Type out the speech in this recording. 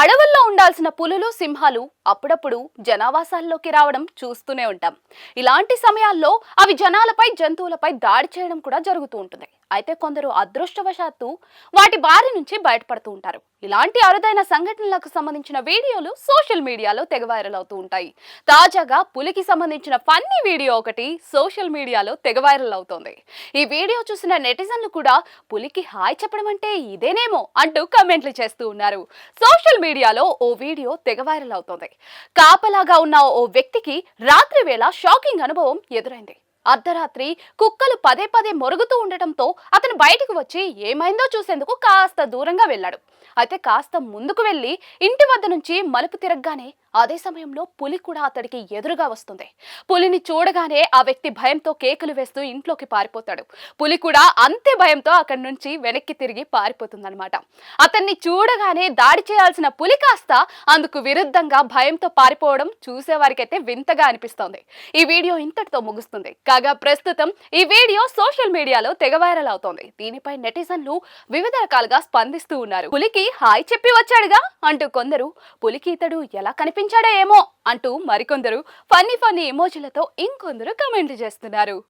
అడవుల్లో ఉండాల్సిన పులులు సింహాలు అప్పుడప్పుడు జనావాసాల్లోకి రావడం చూస్తూనే ఉంటాం. ఇలాంటి సమయాల్లో అవి జనాలపై జంతువులపై దాడి చేయడం కూడా జరుగుతూ ఉంటుంది. అయితే కొందరు అదృష్టవశాత్తు వాటి బారి నుంచి బయటపడుతూ ఉంటారు. ఇలాంటి అరుదైన సంఘటనలకు సంబంధించిన వీడియోలు సోషల్ మీడియాలో తెగ వైరల్ అవుతూ ఉంటాయి. తాజాగా పులికి సంబంధించిన ఫన్నీ వీడియో ఒకటి సోషల్ మీడియాలో తెగ వైరల్ అవుతోంది. ఈ వీడియో చూసిన నెటిజన్లు కూడా పులికి హాయ్ చెప్పడం అంటే ఇదేనేమో అంటూ కమెంట్లు చేస్తూ ఉన్నారు. సోషల్ మీడియాలో ఓ వీడియో తెగ వైరల్ అవుతోంది. కాపలాగా ఉన్న ఓ వ్యక్తికి రాత్రి వేళ షాకింగ్ అనుభవం ఎదురైంది. అర్ధరాత్రి కుక్కలు పదే పదే మొరుగుతూ ఉండటంతో అతను బయటకు వచ్చి ఏమైందో చూసేందుకు కాస్త దూరంగా వెళ్ళాడు. అయితే కాస్త ముందుకు వెళ్ళి ఇంటి వద్ద నుంచి మలుపు తిరగగానే అదే సమయంలో పులి కూడా అతడికి ఎదురుగా వస్తుంది. పులిని చూడగానే ఆ వ్యక్తి భయంతో కేకులు వేస్తూ ఇంట్లోకి పారిపోతాడు. పులి కూడా అంతే భయంతో అక్కడి నుంచి వెనక్కి తిరిగి పారిపోతుందన్నమాట. అతన్ని చూడగానే దాడి చేయాల్సిన పులి కాస్త అందుకు విరుద్ధంగా భయంతో పారిపోవడం చూసేవారికైతే వింతగా అనిపిస్తోంది. ఈ వీడియో ఇంతటితో ముగుస్తుంది. కాగా ప్రస్తుతం ఈ వీడియో సోషల్ మీడియాలో తెగ వైరల్ అవుతోంది. దీనిపై నెటిజన్లు వివిధ రకాలుగా స్పందిస్తూ ఉన్నారు. పులికి హాయ్ చెప్పి వచ్చాడుగా అంటూ కొందరు పులికి ఇతడు ఎలా కనిపించాడో ఏమో అంటూ మరికొందరు ఫన్నీ ఫన్నీ ఎమోజీలతో ఇంకొందరు కమెంట్ చేస్తున్నారు.